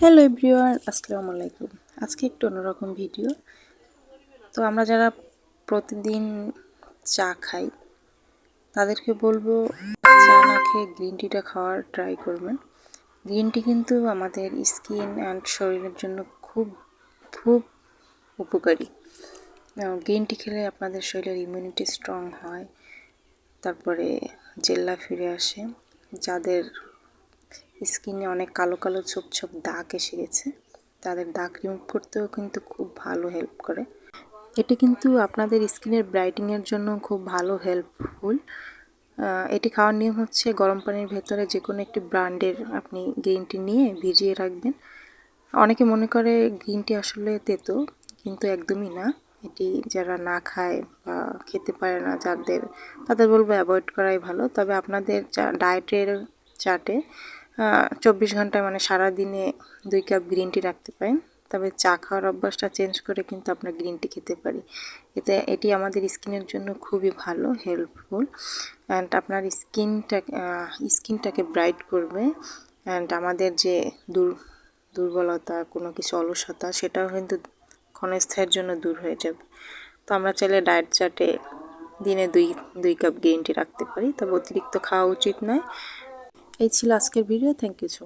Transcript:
Hello everyone আসসালামু আলাইকুম। আজকে একটু অন্যরকম ভিডিও তো আমরা যারা প্রতিদিন চা খাই, তাদেরকে বলব চা না খেয়ে গ্রিন টিটা খাওয়ার ট্রাই করবেন। গ্রিন টি কিন্তু আমাদের স্কিন অ্যান্ড শরীরের জন্য খুব খুব উপকারী। গ্রিন টি খেলে আপনাদের শরীরের ইমিউনিটি স্ট্রং হয়, তারপরে জেল্লা ফিরে আসে, যাদের স্কিনে অনেক কালো কালো ছোপ ছোপ দাগ এসে গেছে। তাদের দাগ রিমুভ করতেও কিন্তু খুব ভালো হেল্প করে। এটি কিন্তু আপনাদের স্কিনের ব্রাইটিংয়ের জন্য খুব ভালো হেল্পফুল এটি খাওয়ার নিয়ম হচ্ছে গরম পানির ভেতরে যে কোনো একটি ব্র্যান্ডের আপনি গ্রিন টি নিয়ে ভিজিয়ে রাখবেন। অনেকে মনে করে গ্রিন টি আসলে তেতো, কিন্তু একদমই না। এটি যারা না খায় বা খেতে পারে না যাদের, তাদের বলব অ্যাভয়েড করাই ভালো। তবে আপনাদের ডায়েটের চার্টে চব্বিশ ঘন্টায় মানে সারা দিনে দুই কাপ গ্রিন টি রাখতে পারেন। তবে চা খাওয়ার অভ্যাসটা চেঞ্জ করে কিন্তু আমরা গ্রিন টি খেতে পারি। এতে, এটি আমাদের স্কিনের জন্য খুবই ভালো হেল্পফুল অ্যান্ড আপনার স্কিনটা স্কিনটাকে ব্রাইট করবে অ্যান্ড আমাদের যে দুর, দুর্বলতা, কোনো কিছু অলসতা, সেটাও কিন্তু ক্ষণস্থায়ের জন্য দূর হয়ে যাবে। তো আমরা চাইলে ডায়েট চার্টে দিনে দুই দুই কাপ গ্রিন টি রাখতে পারি। তবে অতিরিক্ত খাওয়া উচিত নয়। এই ছিল আজকের ভিডিও থ্যাংক ইউ সো